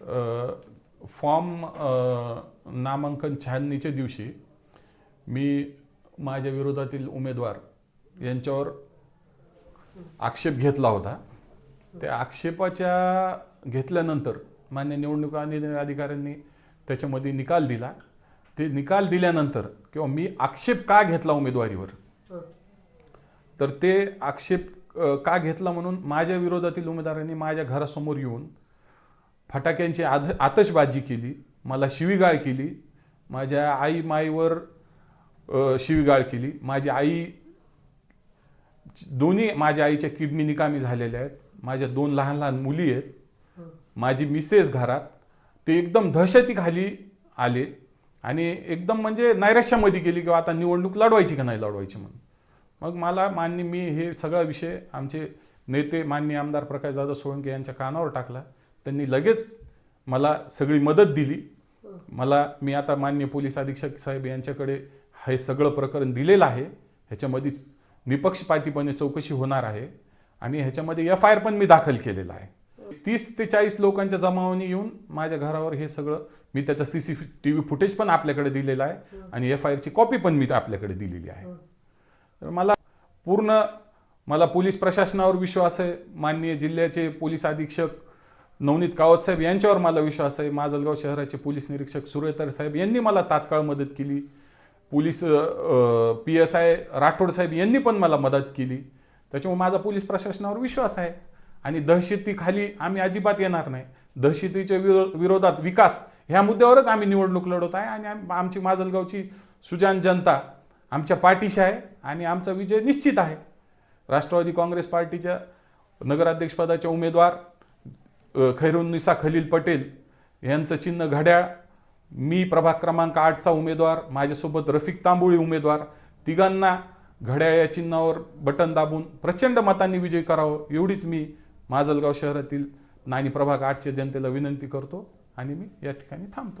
Form नामांकन छाननीच्या दिवशी मी माझ्या विरोधातील उमेदवार यांच्यावर आक्षेप घेतला होता. त्या आक्षेपाच्या घेतल्यानंतर मान्य निवडणूक आणि अधिकाऱ्यांनी त्याच्यामध्ये निकाल दिला. ते निकाल दिल्यानंतर किंवा मी आक्षेप का घेतला उमेदवारीवर? तर ते आक्षेप का घेतला म्हणून माझ्या विरोधातील उमेदवारांनी माझ्या घरासमोर येऊन फटाक्यांची आध आतषबाजी केली मला शिवीगाळ केली माझ्या आई माईवर शिवीगाळ केली. माझी आई दोन्ही माझ्या आईच्या किडनी निकामी झालेल्या आहेत. माझ्या दोन लहान लहान मुली आहेत. माझी मिसेस घरात. ते एकदम दहशतीखाली आले. आणि एकदम म्हणजे नैराश्यामध्ये गेली किंवा आता निवडणूक लढवायची का नाही लढवायची म्हणून. मग मला मान्य मी हे सगळा विषय आमचे नेते मान्य आमदार प्रकाश जाधव सोळंके यांच्या कानावर टाकला. त्यांनी लगेच मला सगळी मदत दिली. मला मी आता मान्य पोलीस अधीक्षक साहेब यांच्याकडे हे सगळं प्रकरण दिलेलं आहे. ह्याच्यामध्येच निपक्षपातीपणे चौकशी होणार आहे. आणि ह्याच्यामध्ये एफ आय आर पण मी दाखल केलेला आहे. तीस ते चाळीस लोकांच्या जमावाने येऊन माझ्या घरावर हे सगळं मी त्याचा C C T V footage पण आपल्याकडे दिलेला आहे. आणि एफ आय आरची कॉपी पण मी आपल्याकडे दिलेली आहे. तर मला पूर्ण मला पोलीस प्रशासनावर विश्वास आहे. माननीय जिल्ह्याचे पोलीस अधीक्षक नवनीत कावत साहेब यांच्यावर मला विश्वास आहे. माजलगाव शहराचे पोलीस निरीक्षक सुरेतर साहेब यांनी मला तात्काळ मदत केली. Police P S I Rathod साहेब यांनी पण मला मदत केली. त्याच्यामुळे माझा पोलीस प्रशासनावर विश्वास आहे. आणि दहशतीखाली आम्ही अजिबात येणार नाही. दहशतीच्या विरो विरोधात विकास ह्या मुद्द्यावरच आम्ही निवडणूक लढवत आहे आणि आमची माजलगावची सुजान जनता आमच्या पाठीशी आहे आणि आमचा विजय निश्चित आहे. राष्ट्रवादी काँग्रेस पार्टीच्या नगराध्यक्षपदाचे उमेदवार खैरुन्निसा खलील पटेल यांचं चिन्ह घड्याळ. मी प्रभाग क्रमांक आठचा उमेदवार माझ्यासोबत रफिक तांबोळी उमेदवार. तिघांना घड्याळ या चिन्हावर बटन दाबून प्रचंड मतांनी विजय करावं एवढीच मी माजलगाव शहरातील नाणी प्रभाग आठच्या जनतेला विनंती करतो आणि मी या ठिकाणी थांबतो.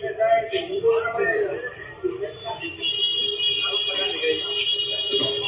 Thank you.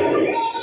Amém.